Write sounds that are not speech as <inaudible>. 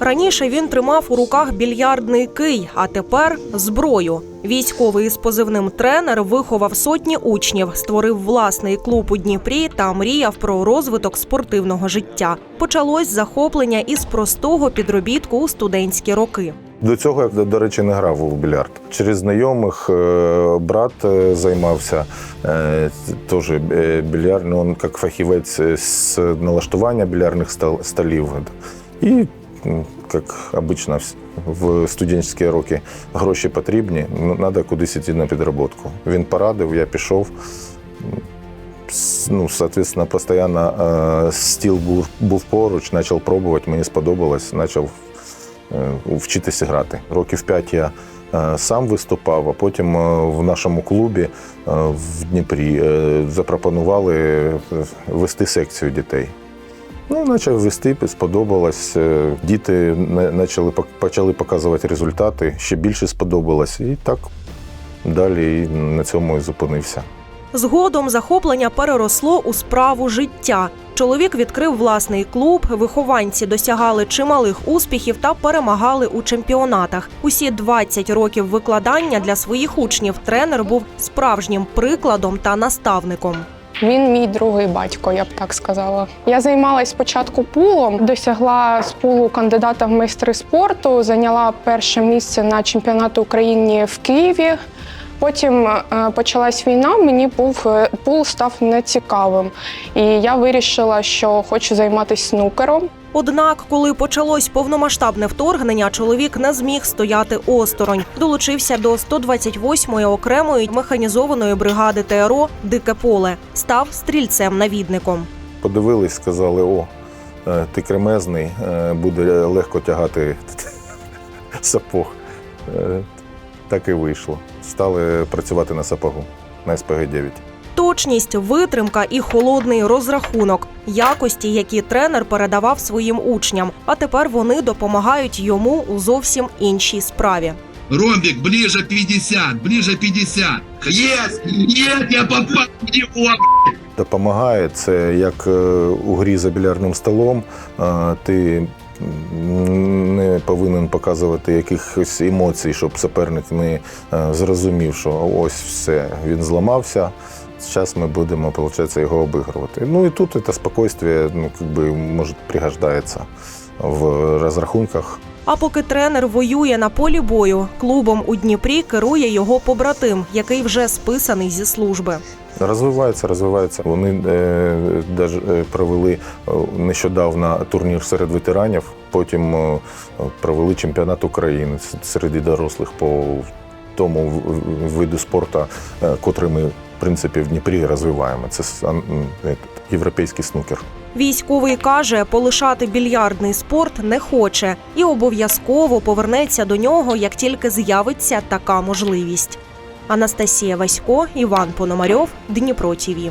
Раніше він тримав у руках більярдний кий, а тепер зброю. Військовий із позивним тренер виховав сотні учнів, створив власний клуб у Дніпрі та мріяв про розвиток спортивного життя. Почалось захоплення із простого підробітку у студентські роки. До цього я, до речі, не грав у більярд. Через знайомих е, брат е, займався е, теж більярд, ну, він як фахівець з налаштування більярдних столів. І, як обично, в студентські роки гроші потрібні, ну, треба кудись йти на підроботку. Він порадив, я пішов. Ну, соответственно, постоянно е, стіл був, був поруч, почав пробувати, мені сподобалось, почав вчитися грати. Років п'ять я е, сам виступав, а потім е, в нашому клубі е, в Дніпрі е, запропонували е, вести секцію дітей. Ну, почав вести, сподобалось. Е, Діти почали, почали показувати результати, ще більше сподобалось. І так далі на цьому і зупинився. Згодом захоплення переросло у справу життя. Чоловік відкрив власний клуб, вихованці досягали чималих успіхів та перемагали у чемпіонатах. Усі 20 років викладання для своїх учнів тренер був справжнім прикладом та наставником. Він мій другий батько, я б так сказала. Я займалась спочатку пулом, досягла з пулу кандидата в майстри спорту, зайняла перше місце на чемпіонаті України в Києві. Потім е, почалась війна, мені був е, пул став нецікавим. І я вирішила, що хочу займатися снукером. Однак, коли почалось повномасштабне вторгнення, чоловік не зміг стояти осторонь. Долучився до 128-ї окремої механізованої бригади ТРО Дике поле, став стрільцем-навідником. Подивились, сказали: о, е, ти кремезний, буде легко тягати <laughs> сапог. Так і вийшло. Стали працювати на сапогу на СПГ-9. Точність, витримка і холодний розрахунок якості, які тренер передавав своїм учням. А тепер вони допомагають йому у зовсім іншій справі. Ромбик, ближе 50, ближе 50. Есть! Нет, я попал в него! Допомагає це як е, у грі за більярдним столом. е, Ти не повинен показувати якихось емоцій, щоб суперник не е, зрозумів, що ось все, він зламався. Зараз ми будемо, виходить, його обігрувати. Ну і тут це спокійствие, ну, как би, може, пригождається в розрахунках. А поки тренер воює на полі бою, клубом у Дніпрі керує його побратим, який вже списаний зі служби. Розвивається, розвивається. Вони е, е, провели е, нещодавно турнір серед ветеранів, потім е, провели чемпіонат України серед дорослих по тому виду спорту, котрий ми в принципі в Дніпрі розвиваємо. Це європейський снукер. Військовий каже, полишати більярдний спорт не хоче і обов'язково повернеться до нього, як тільки з'явиться така можливість. Анастасія Васько, Іван Пономарьов, Дніпро ТІВІ.